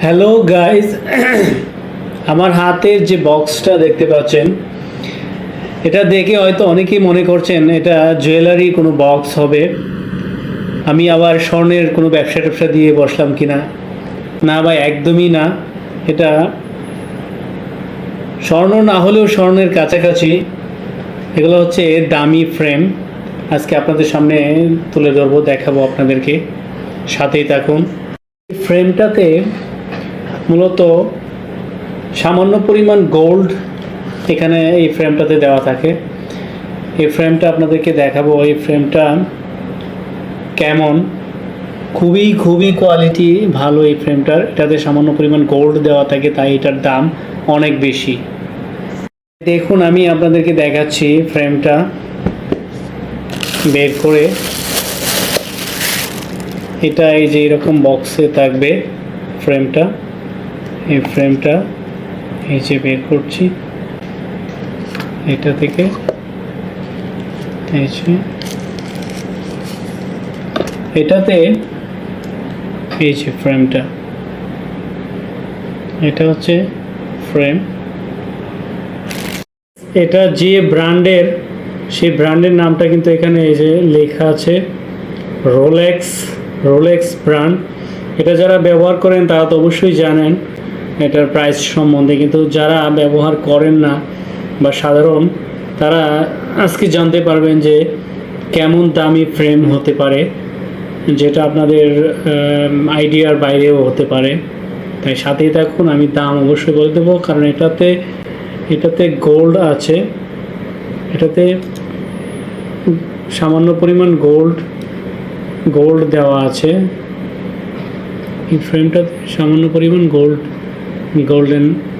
Hello guys আমার হাতের যে বক্সটা দেখতে পাচ্ছেন, এটা দেখে হয়তো অনেকেই মনে করছেন এটা জুয়েলারি কোনো বক্স হবে। আমি আবার স্বর্ণের কোনো ব্যবসা ট্যাবসা দিয়ে বসলাম কিনা? না ভাই, একদমই না। এটা স্বর্ণ না হলেও স্বর্ণের কাছাকাছি। এগুলো হচ্ছে দামি ফ্রেম আজকে আপনাদের সামনে তুলে ধরবো, দেখাবো আপনাদেরকে। সাথেই থাকুন। ফ্রেমটাতে মূলত সামান্য পরিমাণ গোল্ড এখানে এই ফ্রেমটাতে দেওয়া থাকে। এই ফ্রেমটা আপনাদেরকে দেখাবো। এই ফ্রেমটা কেমন? খুবই খুবই কোয়ালিটি ভালো এই ফ্রেমটার এটাতে সামান্য পরিমাণ গোল্ড দেওয়া থাকে, তাই এটার দাম অনেক বেশি। দেখুন, আমি আপনাদেরকে দেখাচ্ছি ফ্রেমটা বের করে। এটা এই যে এরকম বক্সে থাকবে ফ্রেমটা এই ফ্রেমটা এই যে বের করছি, এটা থেকে এই যে এটাতে এই যে ফ্রেমটা, এটা হচ্ছে ফ্রেম। এটা যে ব্র্যান্ডের, সেই ব্র্যান্ডের নামটা কিন্তু এখানে এই যে লেখা আছে, রোলেক্স রোলেক্স ব্র্যান্ড। এটা যারা ব্যবহার করেন তারা তো অবশ্যই জানেন এটার প্রাইস সম্বন্ধে, কিন্তু যারা ব্যবহার করেন না বা সাধারণ, তারা আজকে জানতে পারবেন যে কেমন দামি ফ্রেম হতে পারে, যেটা আপনাদের আইডিয়ার বাইরেও হতে পারে। তাই সাথেই থাকুন, আমি দাম অবশ্যই বলে দেবো, কারণ এটাতে এটাতে গোল্ড আছে। এটাতে সামান্য পরিমাণ গোল্ড গোল্ড দেওয়া আছে। এই ফ্রেমটাতে সামান্য পরিমাণ গোল্ড golden